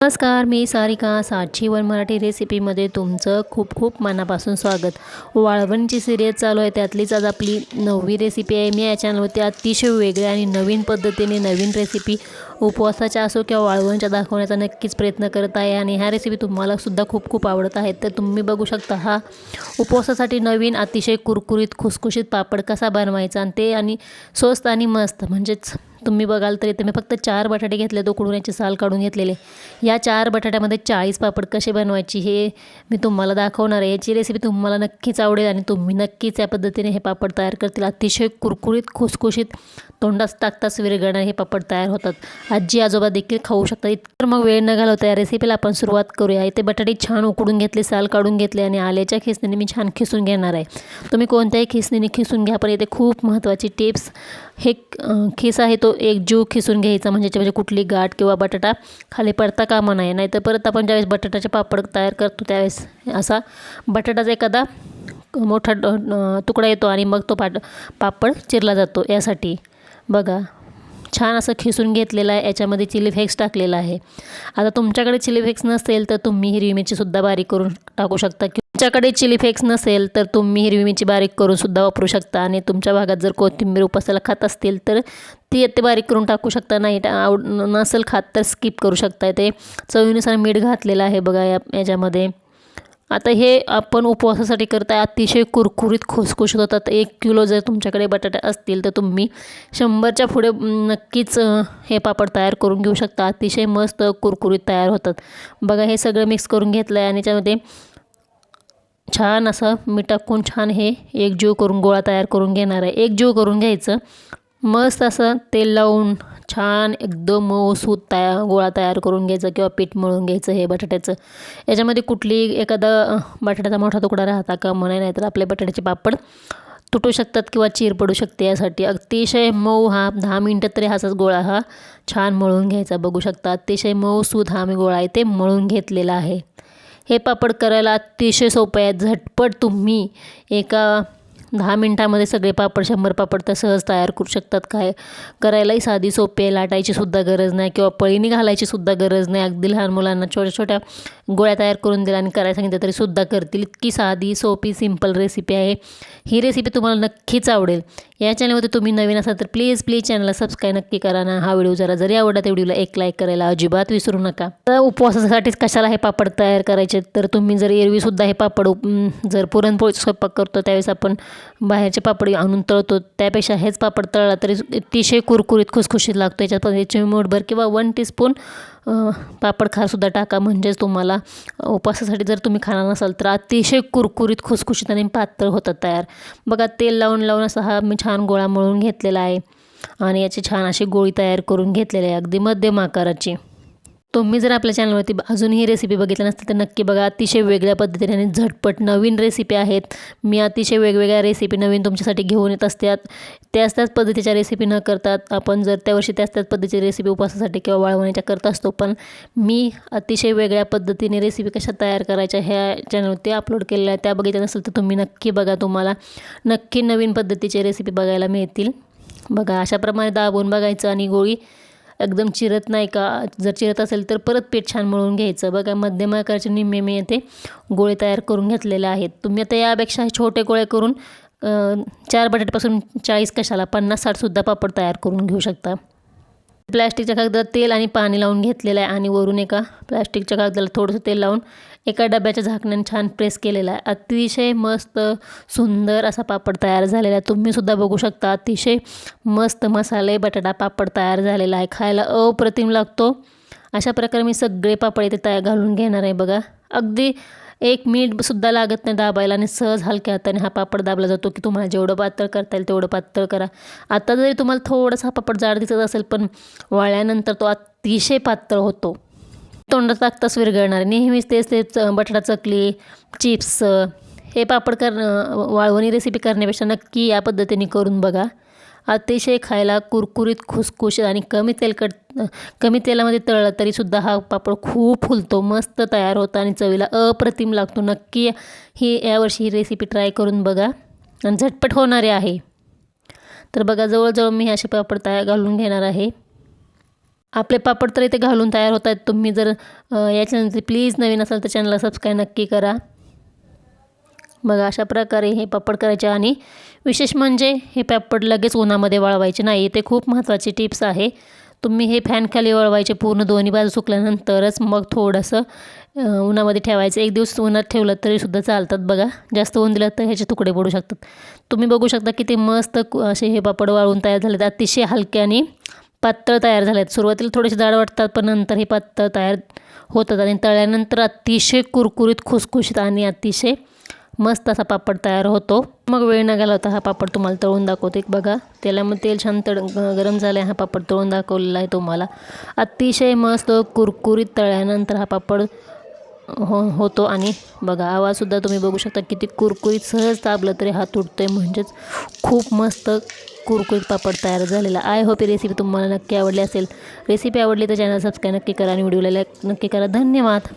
नमस्कार मी सारिका साक्षी वन मराठी रेसिपीमध्ये तुमचं खूप खूप मनापासून स्वागत. वाळवणची सिरियल चालू आहे त्यातलीच आज आपली नववी रेसिपी आहे. मी या चॅनलवरती अतिशय वेगळ्या आणि नवीन पद्धतीने नवीन रेसिपी उपवासाच्या असो किंवा वाळवणच्या दाखवण्याचा नक्कीच प्रयत्न करत आहे आणि ह्या रेसिपी तुम्हालासुद्धा खूप खूप आवडत आहेत तर तुम्ही बघू शकता हा उपवासासाठी नवीन अतिशय कुरकुरीत खुसखुशीत पापड कसा बनवायचा आणि ते आणि स्वस्त आणि मस्त म्हणजेच तुम्ही बघाल तर इथे मी फक्त चार बटाटे घेतले तो उकडून याची साल काढून घेतलेले. या चार बटाट्यामध्ये चाळीस पापड कसे बनवायची हे मी तुम्हाला दाखवणार आहे. याची रेसिपी तुम्हाला नक्कीच आवडेल आणि तुम्ही नक्कीच या पद्धतीने हे पापड तयार करतील. अतिशय कुरकुरीत खुसखुशीत तोंडास टाकताच विरघळणार हे पापड तयार होतात. आजी आजोबा देखील खाऊ शकतात. इतर मग वेळ न घालवता या रेसिपीला आपण सुरुवात करूया. इथे बटाटे छान उकडून घेतले साल काढून घेतले आणि आल्याच्या खिसणीने मी छान खिसून घेणार आहे. तुम्ही कोणत्याही खिसणीने खिसून घ्या पण इथे खूप महत्त्वाची टिप्स हे खिस आहे तो एक जीव खिसून घ्यायचा म्हणजे म्हणजे कुठली गाठ किंवा बटाटा खाली पडता कामा नाही नाहीतर परत आपण ज्यावेळेस बटाट्याचे पापड तयार करतो त्यावेळेस असा बटाटाचा एखादा मोठा तुकडा येतो आणि मग तो पाट पापड चिरला जातो यासाठी. बघा. छान असं खिसून घेतलेलं आहे. याच्यामध्ये चिली फ्लेक्स टाकलेला आहे. आता तुमच्याकडे चिली फ्लेक्स नसेल तर तुम्ही हिरवी मिरचीसुद्धा बारीक करून टाकू शकता. की तुमच्याकडे चिली फ्लेक्स नसेल तर तुम्ही हिरवी मिरची बारीक करून सुद्धा वापरू शकता. आणि तुमच्या भागात जर कोथिंबीर उपासाला खात असतील तर ती ते बारीक करून टाकू शकता. नाही आवड नसेल खात तर स्किप करू शकता. ते चवीनुसार मीठ घातलेलं आहे बघा या याच्यामध्ये. आता हे आपण उपवासासाठी करताय अतिशय कुरकुरीत खुसखुशीत होतात. एक किलो जर तुमच्याकडे बटाटे असतील तर तुम्ही शंभरच्या पुढे नक्कीच हे पापड तयार करून घेऊ शकता. अतिशय मस्त कुरकुरीत तयार होतात. बघा हे सगळं मिक्स करून घेतलं आहे आणि याच्यामध्ये छान असं मीठ टाकून छान हे एकजीव करून गोळा तयार करून घेणार आहे. एकजीव करून घ्यायचं. मस्त असं तेल लावून छान एकदम मऊसूत तया गोळा तयार करून घ्यायचा किंवा पीठ मळून घ्यायचं हे बटाट्याचं. याच्यामध्ये कुठली एखादा बटाट्याचा मोठा तुकडा राहता का म्हणे नाही तर आपले बटाट्याचे पापड तुटू शकतात किंवा चीर पडू शकते यासाठी. अतिशय मऊ हा दहा मिनटं तरी हाच गोळा हा छान मळून घ्यायचा. बघू शकता अतिशय मऊसूद हा मी गोळा आहे ते मळून घेतलेला आहे. हे पापड करायला अतिशय सोपं आहे. झटपट तुम्ही एका दहा मिनटामध्ये सगळे पापड शंभर पापड तर सहज तयार करू शकतात. काय करायलाही साधी सोपी आहे लाटायची सुद्धा गरज नाही किंवा पळीने घालायची सुद्धा गरज नाही. अगदी लहान मुलांना छोट्या छोट्या गोळ्या तयार करून दिल्या आणि करायला सांगितलं तरी सुद्धा करतील. इतकी साधी सोपी सिंपल रेसिपी आहे. ही रेसिपी तुम्हाला नक्कीच आवडेल. या चॅनलमध्ये तुम्ही नवीन असाल तर प्लीज प्लीज चॅनलला सबस्क्राईब नक्की करा ना. हा व्हिडिओ जरा जरी आवडला त्या व्हिडिओला एक लाईक करायला अजिबात विसरू नका. तर उपवासासाठीच कशाला हे पापड तयार करायचे? तर तुम्ही जर एरवीसुद्धा हे पापड जर पुरणपोळीचा स्वयंपाक करतो त्यावेळेस आपण बाहेरचे पापड आणून तळतो त्यापेक्षा हेच पापड तळला तरी अतिशय कुरकुरीत खुसखुशीत लागतो. याच्यात चिमूटभर किंवा वन टीस्पून पापड खारसुद्धा टाका. म्हणजेच तुम्हाला उपवासासाठी जर तुम्ही खाणार नसाल तर अतिशय कुरकुरीत खुसखुशीत आणि पातळ होतात तयार. बघा तेल लावून लावून असा हा मी छान गोळा मळून घेतलेला आहे. आणि याची छान अशी गोळी तयार करून घेतलेली आहे. अगदी मध्यम आकाराची. तुम्ही जर आपल्या चॅनलवरती अजूनही रेसिपी बघितलं नसतील तर नक्की बघा. अतिशय वेगळ्या पद्धतीने आणि झटपट नवीन रेसिपी आहेत. मी अतिशय वेगवेगळ्या रेसिपी नवीन तुमच्यासाठी घेऊन येत असतात त्याच त्याच पद्धतीच्या रेसिपी न करतात. आपण जर त्या वर्षी त्याच त्याच पद्धतीची रेसिपी उपवासासाठी किंवा वाळवण्याच्या करत असतो पण मी अतिशय वेगळ्या पद्धतीने रेसिपी कशा तयार करायच्या ह्या चॅनलवरती अपलोड केलेल्या आहेत. त्या बघितल्या नसेल तर तुम्ही नक्की बघा तुम्हाला. नक्की नवीन पद्धतीचे रेसिपी बघायला मिळतील. बघा अशाप्रमाणे दाबून बघायचं आणि गोळी एकदम चिरत नाही का? जर चिरत असेल तर परत पीठ छान मळून घ्यायचं. बघा मध्यम आकाराचे निम्मे मी येते गोळे तयार करून घेतलेले आहेत. तुम्ही आता यापेक्षा छोटे गोळे करून चार बटाट्यापासून चाळीस कशाला पन्नास साठसुद्धा पापड तयार करून घेऊ शकता. प्लॅस्टिकच्या कागदात तेल आणि पाणी लावून घेतलेलं आहे आणि वरून एका प्लॅस्टिकच्या कागदाला थोडंसं तेल लावून एका डब्याच्या झाकण्याने छान प्रेस केलेला आहे. अतिशय मस्त सुंदर असा पापड तयार झालेला आहे. तुम्हीसुद्धा बघू शकता अतिशय मस्त मसाले बटाटा पापड तयार झालेला आहे. खायला अप्रतिम लागतो. अशा प्रकारे मी सगळे पापड इथे तयार घालून घेणार आहे बघा. अगदी एक मीठसुद्धा लागत नाही दाबायला आणि सहज हलक्या हाताने हा पापड दाबला जातो की तुम्हाला जेवढं पातळ करता येईल तेवढं पातळ करा. आता जरी तुम्हाला थोडासा पापड जाड दिसत असेल पण वाळल्यानंतर तो अतिशय पातळ होतो. तोंडात टाकताच विरघळणार नेहमीच तेच तेच बटाटा चकली चिप्स हे पापड कर वाळवणी रेसिपी करण्यापेक्षा नक्की या पद्धतीने करून बघा. अतिशय खायला कुरकुरीत खुसखुशीत आणि कमी तेलकट कमी तेलामध्ये तळलं तरीसुद्धा हा पापड खूप फुलतो मस्त तयार होतो आणि चवीला अप्रतिम लागतो. नक्की ही यावर्षी ही रेसिपी ट्राय करून बघा. आणि झटपट होणारे आहे. तर बघा जवळजवळ मी असे पापड तयार घालून घेणार आहे. आपले पापड तर इथे घालून तयार होत आहेत. तुम्ही जर याच्यानंतर या चॅनलचे प्लीज नवीन असाल तर चॅनलला सबस्क्राईब नक्की करा. मग अशा प्रकारे हे पापड करायचे आणि विशेष म्हणजे हे पापड लगेच उन्हामध्ये वळवायचे नाही. ते खूप महत्त्वाची टिप्स आहे. तुम्ही हे फॅनखाली वळवायचे पूर्ण दोन्ही बाजू सुकल्यानंतरच मग थोडंसं उन्हामध्ये ठेवायचं. एक दिवस उन्हात ठेवलं तरीसुद्धा चालतात बघा. जास्त ऊन दिलं तर ह्याचे तुकडे पडू शकतात. तुम्ही बघू शकता किती मस्त कु- असे हे पापड वाळून तयार झालेत. अतिशय हलके आणि पातळ तयार झाले आहेत सुरुवातीला थोडेसे जाड वाटतात पण नंतर हे पातळ तयार होतात आणि तळल्यानंतर अतिशय कुरकुरीत खुसखुशीत आणि अतिशय मस्त असा पापड तयार होतो. मग वेळ न घालवता हा पापड तुम्हाला तळून दाखवते. बघा तेलामध्ये तेल छान तळ गरम गरम झाले हा पापड तळून दाखवलेला आहे तुम्हाला. अतिशय मस्त कुरकुरीत तळल्यानंतर हा पापड हो होतो. आणि बघा आवाजसुद्धा तुम्ही बघू शकता किती कुरकुरीत सहज दाबलं तरी हात आहे म्हणजेच खूप मस्त कुरकुरीत पापड तयार झालेला. आय होप ही रेसिपी तुम्हाला नक्की आवडली असेल. रेसिपी आवडली तर चॅनल सबस्क्राईब नक्की करा आणि व्हिडिओला लाईक नक्की करा. धन्यवाद.